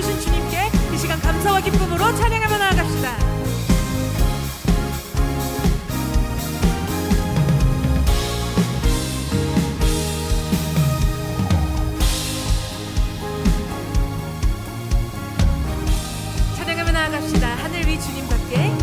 주신 주님께 이 시간 감사와 기쁨으로 찬양하며 나아갑시다. 찬양하며 나아갑시다. 하늘 위 주님답게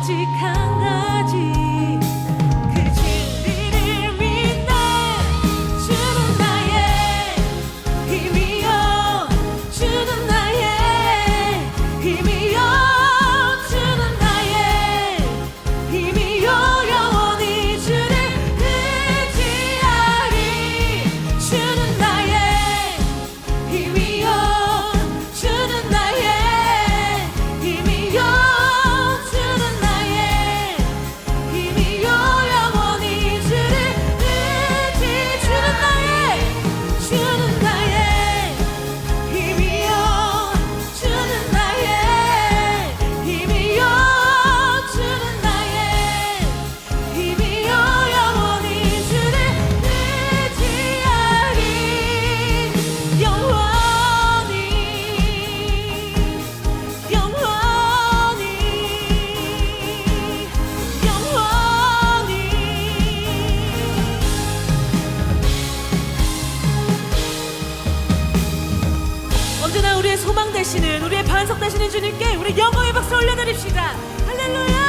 오직 한 가지 대신은 우리의 반석 대신은 주님께 우리 영광의 박수 올려드립시다. 할렐루야.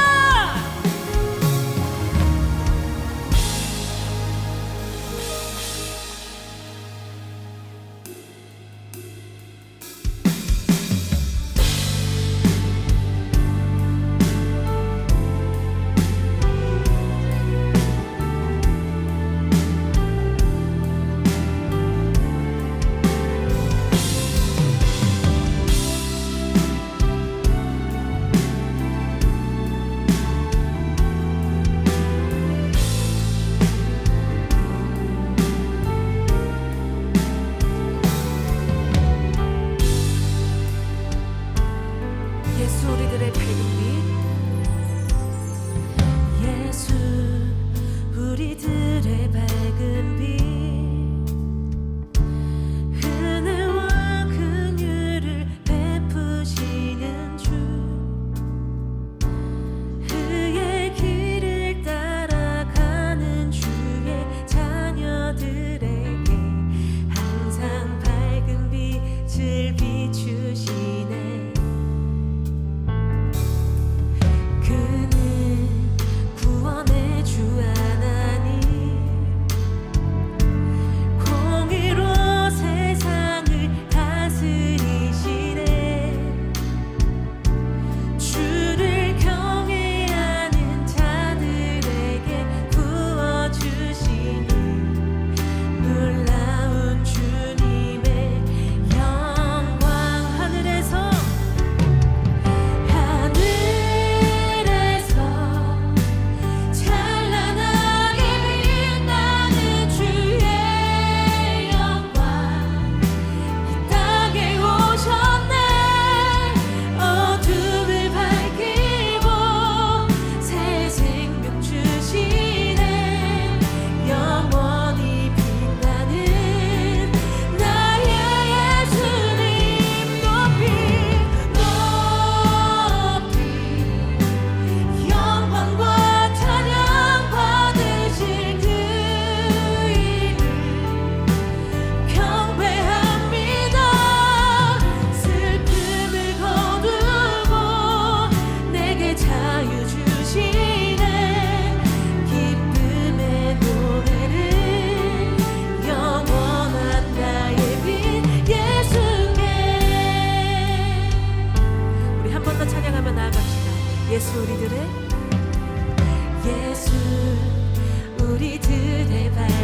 예수 우리들의 네, 예수 우리들의 발.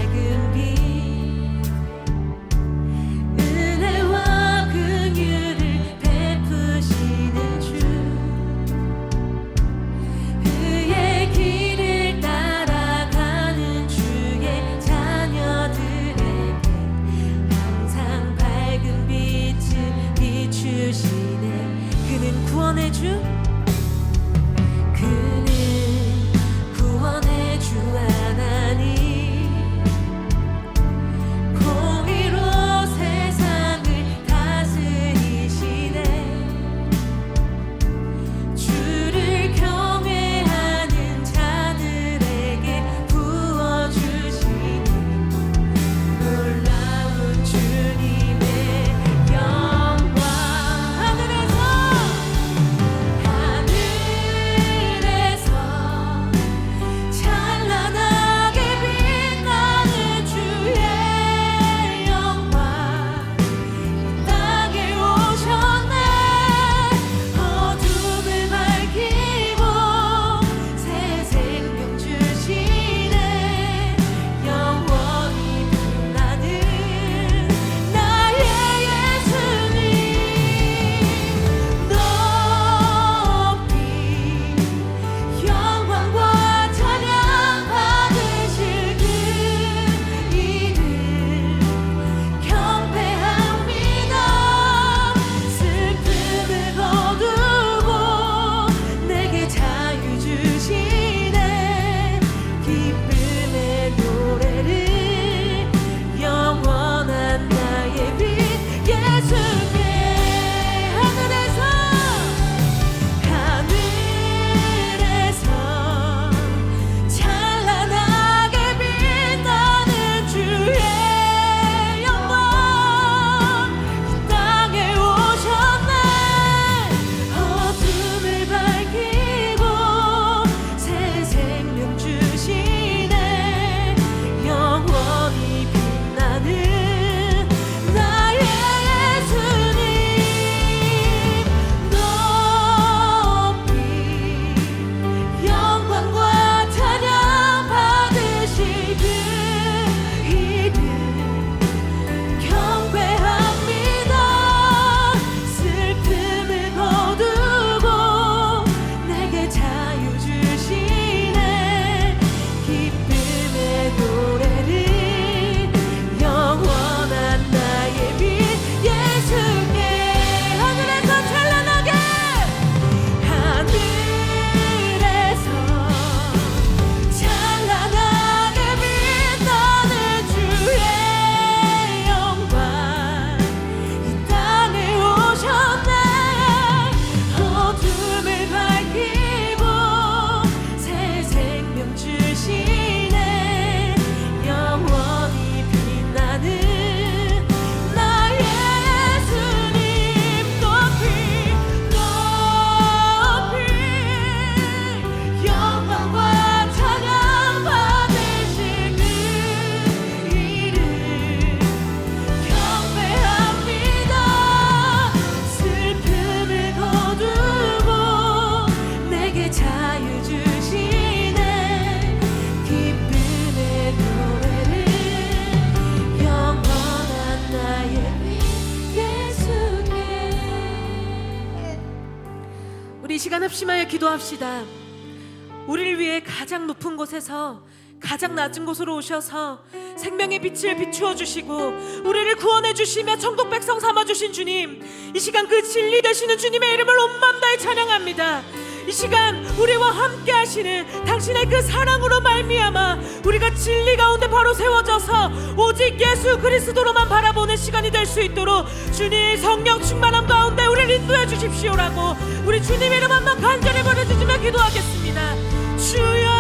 이 시간 합심하여 기도합시다. 우리를 위해 가장 높은 곳에서 가장 낮은 곳으로 오셔서 생명의 빛을 비추어 주시고 우리를 구원해 주시며 천국 백성 삼아 주신 주님 이 시간 그 진리 되시는 주님의 이름을 온맘 다해 찬양합니다. 이 시간 우리와 함께 하시는 당신의 그 사랑으로 말미암아 우리가 진리 가운데 바로 세워져서 오직 예수 그리스도로만 바라보는 시간이 될 수 있도록 주님 성령 충만함 가운데 우리를 인도해 주십시오라고 우리 주님 이름 한번 간절히 보내주시며 기도하겠습니다. 주여